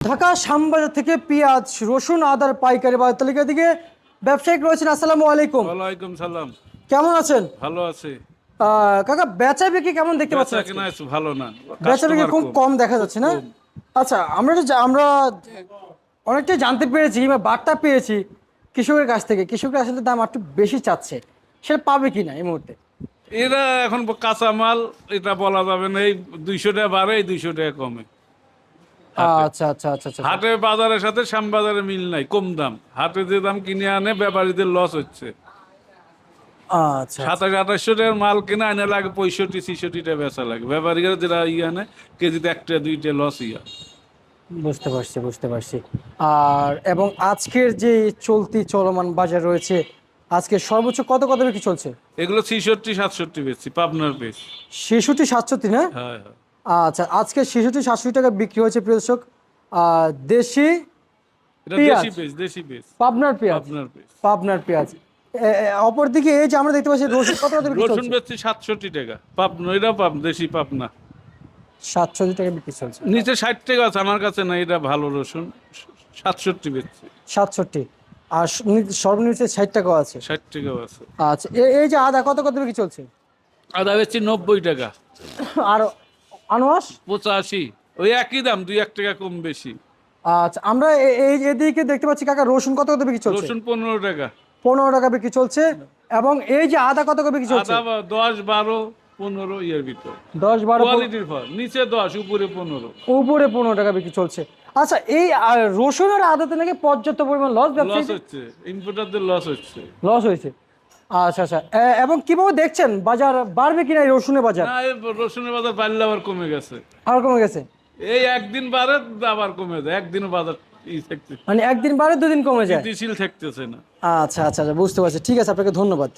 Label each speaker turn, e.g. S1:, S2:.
S1: ঢাকা শ্যামবাজার থেকে পেঁয়াজ রসুন আদার পাইকারি বাজার তালিকা দিকে ব্যবসায়িক রয়েছেন আসসালামু আলাইকুম।
S2: ওয়ালাইকুম সালাম।
S1: কেমন আছেন?
S2: ভালো আছে।
S1: কাকা বেচা বিক্রি কেমন দেখতে পাচ্ছেন
S2: ভালো না।
S1: বেচা বিক্রি খুব
S2: কম।
S1: দেখা যাচ্ছে না? আচ্ছা আমরা তো আমরা অনেকটাই জানতে পেরেছি বা বার্তা পেয়েছি কৃষকের কাছ থেকে। কৃষকের আসলে দাম একটু বেশি চাচ্ছে। সেটা পাবে কিনা এই মুহূর্তে?
S2: এরা এখন কাঁচা মাল এটা বলা যাবে না এই দুইশো টাকা বাড়ে এই দুইশো টাকা কমে।
S1: আচ্ছা আচ্ছা আচ্ছা আচ্ছা
S2: হাটে বাজারের সাথে শ্যাম বাজারে মিল নাই কম দাম। হাটে যে দাম কিনে আনে ব্যাপারীদের লস হচ্ছে।
S1: আচ্ছা
S2: সাতাশ আঠাশশো টাকার মাল কিনে আনে লাগে পঁয়ষট্টি ছিষট্টি টাকা বেচা লাগে। ব্যাপারীরা যেটা ইয়ে আনে কেজিতে একটা দুইটা লস ইয়া।
S1: বুঝতে পারছি বুঝতে পারছি। আর এবং আজকের যে চলতি চলমান বাজার রয়েছে আজকে সর্বোচ্চ কত কত বিক্রি চলছে?
S2: এগুলো ছিষট্টি সাতষট্টি বেচছি পাবনার বেশ।
S1: ছেষট্টি সাতষট্টি না?
S2: হ্যাঁ হ্যাঁ।
S1: আচ্ছা আজকে ছেষট্টি সাতষট্টি টাকা বিক্রি হয়েছে প্রিয় দর্শক। দেশি পাবনার পেঁয়াজ।
S2: পাবনার
S1: পেঁয়াজ। অপরদিকে এই যে আমরা দেখতে পাচ্ছি রসুন কত কত বিক্রি
S2: রসুন বেচছি সাতষট্টি টাকা। পাবনা এটা পাব দেশি পাবনা।
S1: সাতষট্টি টাকা বিক্রি চলছে।
S2: নিচে ষাট টাকা আছে আমার কাছে না এটা ভালো রসুন। সাতষট্টি বেচছি।
S1: সাতষট্টি। আর সর্বনিম্ন ষাট টাকাও আছে।
S2: ষাট টাকাও আছে।
S1: আচ্ছা এই যে আদা কত কত বিক্রি চলছে?
S2: আদা বেচছি নব্বই টাকা।
S1: আর আনোয়াস
S2: পঁচাশি। ওই একই দাম দুই এক টাকা কম বেশি।
S1: আচ্ছা আমরা এই এদিকে দেখতে পাচ্ছি কাকা রসুন কত কত বিক্রি চলছে?
S2: রসুন পনেরো টাকা।
S1: পনেরো টাকা বিক্রি চলছে এবং এই যে আদা কত কত বিক্রি চলছে?
S2: আদা দশ বারো পনেরো ইয়ের ভিতর।
S1: দশ বারো
S2: কোয়ালিটির ফল নিচে দশ উপরে পনেরো।
S1: উপরে পনেরো টাকা বিক্রি চলছে। আচ্ছা এই রসুন আর আদাতে নাকি পর্যাপ্ত পরিমাণ লস
S2: লস হচ্ছে ইম্পোর্টারদের লস হচ্ছে।
S1: লস হয়েছে। আচ্ছা আচ্ছা। এবং কীভাবে দেখছেন বাজার বাড়বে কিনা এই রসুনের বাজার?
S2: না এই রসুনের বাজার বাড়লে আবার কমে গেছে।
S1: আর কমে গেছে?
S2: এই একদিন বাড়ে আবার কমে যায়। একদিন বাজার
S1: মানে একদিন বাড়ে দুদিন কমে যায়?
S2: স্থিতিশীল থাকতেছে না।
S1: আচ্ছা আচ্ছা আচ্ছা বুঝতে পারছি। ঠিক আছে আপনাকে ধন্যবাদ।